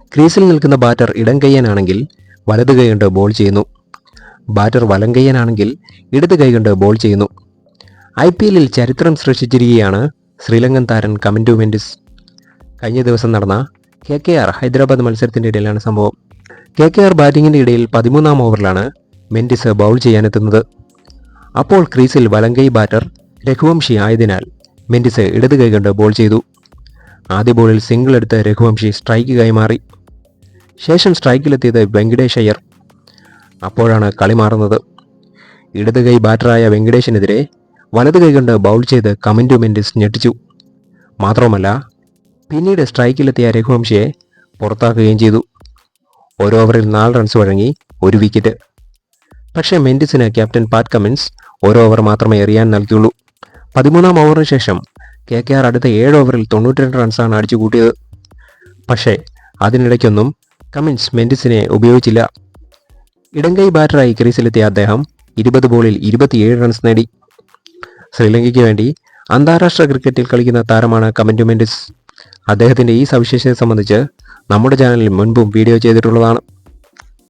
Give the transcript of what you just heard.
ക്രീസിൽ നിൽക്കുന്ന ബാറ്റർ ഇടം കയ്യനാണെങ്കിൽ വലത് കൈകൊണ്ട് ബോൾ ചെയ്യുന്നു. ബാറ്റർ വലം കയ്യനാണെങ്കിൽ ഇടത് കൈകൊണ്ട് ബോൾ ചെയ്യുന്നു. ഐ പി എല്ലിൽ ചരിത്രം സൃഷ്ടിച്ചിരിക്കുകയാണ് ശ്രീലങ്കൻ താരൻ കമന്റു മെൻഡിസ്. കഴിഞ്ഞ ദിവസം നടന്ന കെ കെ ആർ ഹൈദരാബാദ് മത്സരത്തിന്റെ ഇടയിലാണ് സംഭവം. കെ കെ ആർ ബാറ്റിങ്ങിന്റെ ഇടയിൽ പതിമൂന്നാം ഓവറിലാണ് മെൻഡിസ് ബൗൾ ചെയ്യാനെത്തുന്നത്. അപ്പോൾ ക്രീസിൽ വലങ്കൈ ബാറ്റർ രഘുവംശി ആയതിനാൽ മെൻഡിസ് ഇടത് കൈകൊണ്ട് ബോൾ ചെയ്തു. ആദ്യ ബോളിൽ സിംഗിൾ എടുത്ത രഘുവംശി സ്ട്രൈക്ക് കൈമാറി ശേഷം സ്ട്രൈക്കിലെത്തിയത് വെങ്കടേഷ് അയ്യർ അപ്പോഴാണ് കളി മാറുന്നത്. ഇടത് കൈ ബാറ്ററായ വെങ്കടേഷിനെതിരെ വലത് കൈകൊണ്ട് ബൗൾ ചെയ്ത് കമന്റു മെൻഡിസ് ഞെട്ടിച്ചു. മാത്രവുമല്ല പിന്നീട് സ്ട്രൈക്കിലെത്തിയ രഘുവംശിയെ പുറത്താക്കുകയും ചെയ്തു. ഒരു ഓവറിൽ നാല് റൺസ് വഴങ്ങി ഒരു വിക്കറ്റ് പക്ഷേ മെൻഡിസിന് ക്യാപ്റ്റൻ പാറ്റ് കമിൻസ് ഒരു ഓവർ മാത്രമേ എറിയാൻ നൽകിയുള്ളൂ. പതിമൂന്നാം ഓവറിന് ശേഷം കെ കെ ആർ അടുത്ത ഏഴ് ഓവറിൽ തൊണ്ണൂറ്റിരണ്ട് റൺസാണ് അടിച്ചു കൂട്ടിയത്. പക്ഷേ അതിനിടയ്ക്കൊന്നും കമിൻസ് മെൻഡിസിനെ ഉപയോഗിച്ചില്ല. ഇടങ്കൈ ബാറ്ററായി ക്രീസിലെത്തിയ അദ്ദേഹം ഇരുപത് ബോളിൽ ഇരുപത്തിയേഴ് റൺസ് നേടി. ശ്രീലങ്കയ്ക്ക് വേണ്ടി അന്താരാഷ്ട്ര ക്രിക്കറ്റിൽ കളിക്കുന്ന താരമാണ് കമന്റു മെൻഡിസ് അദ്ദേഹത്തിന്റെ ഈ സവിശേഷത സംബന്ധിച്ച് നമ്മുടെ ചാനലിൽ മുൻപും വീഡിയോ ചെയ്തിട്ടുള്ളതാണ്.